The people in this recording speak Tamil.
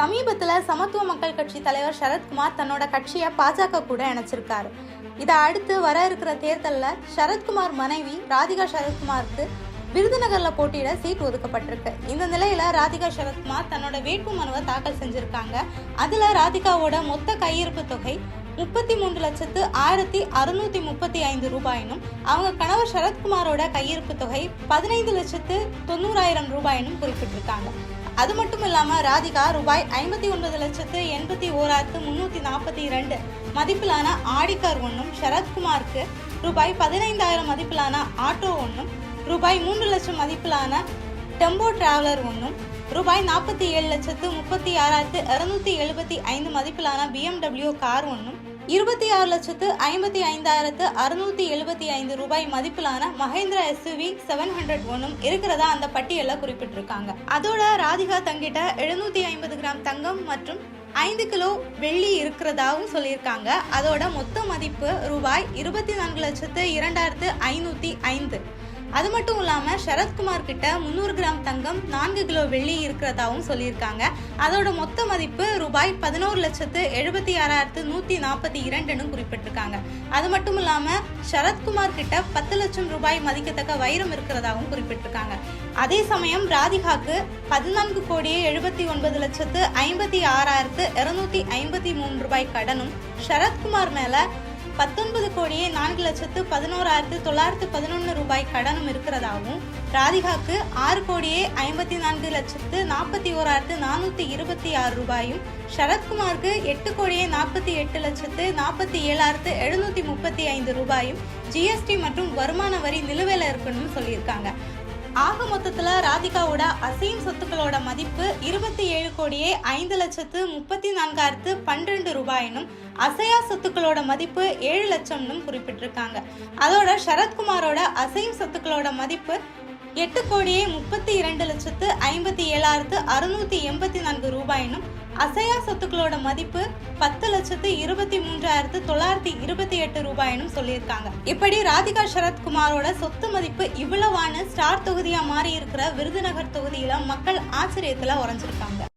சமீபத்தில் சமத்துவ மக்கள் கட்சி தலைவர் சரத்குமார் தன்னோட கட்சியை பாஜக கூட இணைச்சிருக்காரு. இதை அடுத்து வர இருக்கிற தேர்தலில் சரத்குமார் மனைவி ராதிகா சரத்குமாருக்கு விருதுநகரில் போட்டியிட சீட் ஒதுக்கப்பட்டிருக்கு. இந்த நிலையில ராதிகா சரத்குமார் தன்னோட வேட்பு மனுவை தாக்கல் செஞ்சிருக்காங்க. அதுல ராதிகாவோட மொத்த கையிருப்பு தொகை முப்பத்தி மூன்று லட்சத்து ஆயிரத்தி அறுநூத்தி முப்பத்தி ஐந்து ரூபாயினும் அவங்க கணவர் சரத்குமாரோட கையிருப்பு தொகை பதினைந்து லட்சத்து தொண்ணூறாயிரம் ரூபாயினும் குறிப்பிட்டிருக்காங்க. அது மட்டும் இல்லாம ராதிகா ரூபாய் ஐம்பத்தி ஒன்பது லட்சத்து எண்பத்தி ஓராயிரத்து முன்னூத்தி நாற்பத்தி இரண்டு மதிப்பிலான ஆடிக்கார் ஒன்றும் சரத்குமாருக்கு ரூபாய் பதினைந்தாயிரம் மதிப்பிலான ஆட்டோ ஒன்றும் ரூபாய் மூன்று லட்சம் மதிப்பிலான டெம்போ டிராவலர் ஒன்றும் ரூபாய் நாற்பத்தி ஏழு லட்சத்து முப்பத்தி ஆறாயிரத்து இருநூத்தி எழுபத்தி ஐந்து மதிப்பிலான பிஎம்டபிள்யூ கார் ஒன்றும் இருபத்தி ஆறு லட்சத்து ஐம்பத்தி ஐந்தாயிரத்து அறுநூத்தி எழுபத்தி ஐந்து ரூபாய் மதிப்பிலான மஹேந்திரா எஸ்யூவி செவன் ஹண்ட்ரட் ஒன்றும் இருக்கிறதா அந்த பட்டியலில் குறிப்பிட்டிருக்காங்க. அதோட ராதிகா தங்கிட்ட எழுநூத்தி ஐம்பது கிராம் தங்கம் மற்றும் ஐந்து கிலோ வெள்ளி இருக்கிறதாவும் சொல்லியிருக்காங்க. அதோட மொத்த மதிப்பு ரூபாய் இருபத்தி நான்கு லட்சத்து இரண்டாயிரத்து ஐநூற்றி ஐந்து. அது மட்டும் இல்லாம சரத்குமார் கிட்ட முந்நூறு கிராம் தங்கம் நான்கு கிலோ வெள்ளி இருக்கிறதாவும் சொல்லியிருக்காங்க. அதோட மொத்த மதிப்பு ரூபாய் பதினோரு லட்சத்து எழுபத்தி ஆறாயிரத்து நூத்தி நாற்பத்தி இரண்டுன்னு குறிப்பிட்டிருக்காங்க. அது மட்டும் இல்லாம சரத்குமார் கிட்ட பத்து லட்சம் ரூபாய் மதிக்கத்தக்க வைரம் இருக்கிறதாகவும் குறிப்பிட்டிருக்காங்க. அதே சமயம் ராதிகாக்கு பதினான்கு கோடியே எழுபத்தி ஒன்பது லட்சத்து ஐம்பத்தி ஆறாயிரத்து இருநூத்தி ஐம்பத்தி மூணு ரூபாய் கடனும் சரத்குமார் மேல பத்தொன்பது கோடியே நான்கு லட்சத்து பதினோராயிரத்து தொள்ளாயிரத்து பதினொன்று ரூபாய் கடனும் இருக்கிறதாகவும் ராதிகாக்கு ஆறு கோடியே ஐம்பத்தி நான்கு லட்சத்து நாற்பத்தி ஓராயிரத்து நானூற்றி இருபத்தி ஆறு ரூபாயும் சரத்குமாருக்கு எட்டு கோடியே நாற்பத்தி எட்டு லட்சத்து நாற்பத்தி ஏழாயிரத்து எழுநூற்றி முப்பத்தி ஐந்து ரூபாயும் ஜிஎஸ்டி மற்றும் வருமான வரி நிலுவையில் இருக்கணும்னு சொல்லியிருக்காங்க. ஆக மொத்தத்தில் ராதிகாவோட அசையும் சொத்துக்களோட மதிப்பு இருபத்தி ஏழு கோடியே ஐந்து லட்சத்து முப்பத்தி நான்காயிரத்து பன்னிரெண்டு ரூபாயினும் அசையா சொத்துக்களோட மதிப்பு ஏழு லட்சம்னு குறிப்பிட்டிருக்காங்க. அதோட சரத்குமாரோட அசையும் சொத்துக்களோட மதிப்பு எட்டு கோடியே முப்பத்தி இரண்டு லட்சத்து ஐம்பத்தி ஏழாயிரத்து அறுநூத்தி எண்பத்தி நான்கு ரூபாயினும் அசையா சொத்துக்களோட மதிப்பு பத்து லட்சத்து இருபத்தி மூன்றாயிரத்து தொள்ளாயிரத்தி இருபத்தி எட்டு ரூபாயினும் சொல்லியிருக்காங்க. இப்படி ராதிகா சரத்குமாரோட சொத்து மதிப்பு இவ்வளவான ஸ்டார் தொகுதியா மாறி இருக்கிற விருதுநகர் தொகுதியில மக்கள் ஆச்சரியத்துல உறைஞ்சிருக்காங்க.